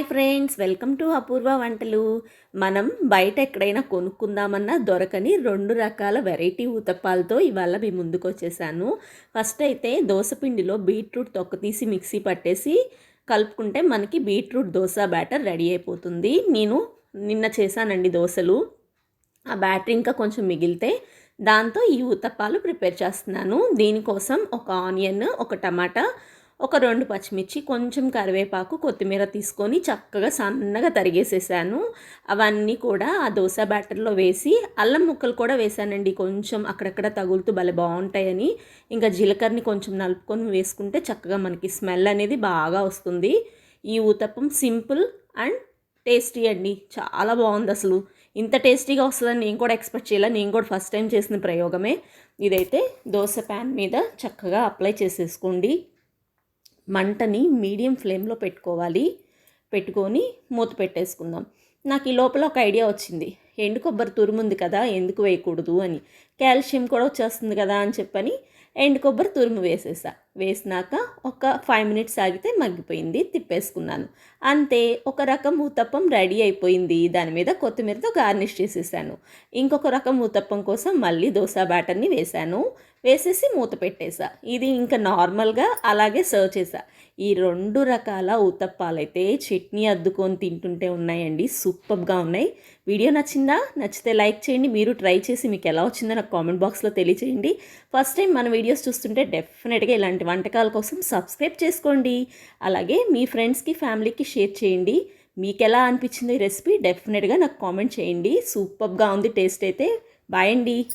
Hi friends welcome to Apoorva వంటలు. మనం బయట ఎక్కడైనా కొనుక్కుందామన్నా దొరకని రెండు రకాల వెరైటీ ఊతప్పాలతో ఇవాళ మీ ముందుకు వచ్చేసాను. ఫస్ట్ అయితే దోసపిండిలో బీట్రూట్ తొక్క తీసి మిక్సీ పట్టేసి కలుపుకుంటే మనకి బీట్రూట్ దోశ బ్యాటర్ రెడీ అయిపోతుంది. నేను నిన్న చేశానండి దోశలు. ఆ బ్యాటర్ ఇంకా కొంచెం మిగిలితే దాంతో ఈ ఊతప్పాలు ప్రిపేర్ చేస్తున్నాను. దీనికోసం ఒక ఆనియన్ ఒక టమాటా ఒక రెండు పచ్చిమిర్చి కొంచెం కరివేపాకు కొత్తిమీర తీసుకొని చక్కగా సన్నగా తరిగేసేసాను. అవన్నీ కూడా ఆ దోశ బ్యాటర్లో వేసి అల్లం ముక్కలు కూడా వేసానండి. కొంచెం అక్కడక్కడ తగులుతూ భలే బాగుంటాయని. ఇంకా జీలకర్రని కొంచెం నలుపుకొని వేసుకుంటే చక్కగా మనకి స్మెల్ అనేది బాగా వస్తుంది. ఈ ఊతప్పం సింపుల్ అండ్ టేస్టీ అండి. చాలా బాగుంది అసలు. ఇంత టేస్టీగా వస్తుందని నేను కూడా ఎక్స్పెక్ట్ చేయాలి. నేను కూడా ఫస్ట్ టైం చేసిన ప్రయోగమే. ఇదైతే దోశ ప్యాన్ మీద చక్కగా అప్లై చేసేసుకోండి. మంటని మీడియం ఫ్లేమ్లో పెట్టుకోవాలి. పెట్టుకొని మూత పెట్టేసుకుందాం. నాకు ఈ లోపల ఒక ఐడియా వచ్చింది. ఎండు కొబ్బరి తురుముంది కదా ఎందుకు వేయకూడదు అని. కాల్షియం కూడా వచ్చేస్తుంది కదా అని చెప్పని ఎండు కొబ్బరి తురుము వేసేసా. వేసినాక ఒక ఫైవ్ మినిట్స్ ఆగితే మగ్గిపోయింది తిప్పేసుకున్నాను. అంతే ఒక రకం ఊతప్పం రెడీ అయిపోయింది. దాని మీద కొత్తిమీరతో గార్నిష్ చేసేసాను. ఇంకొక రకం ఊతప్పం కోసం మళ్ళీ దోశ బ్యాటర్ని వేశాను. వేసేసి మూత పెట్టేసా. ఇది ఇంకా నార్మల్గా అలాగే సర్వ్ చేసా. ఈ రెండు రకాల ఊతప్పాలైతే చట్నీ అద్దుకొని తింటుంటే ఉన్నాయండి. సూపర్గా ఉన్నాయి. వీడియో నచ్చిందా? నచ్చితే లైక్ చేయండి. మీరు ట్రై చేసి మీకు ఎలా వచ్చిందో నాకు కామెంట్ బాక్స్లో తెలియచేయండి. ఫస్ట్ టైం మన వీడియోస్ చూస్తుంటే డెఫినెట్గా ఇలాంటి వంటకాల కోసం సబ్స్క్రైబ్ చేసుకోండి. అలాగే మీ ఫ్రెండ్స్కి ఫ్యామిలీకి షేర్ చేయండి. మీకు ఎలా అనిపించింది ఈ రెసిపీ డెఫినెట్గా నాకు కామెంట్ చేయండి. సూపర్గా ఉంది టేస్ట్ అయితే. బాయ్ అండి.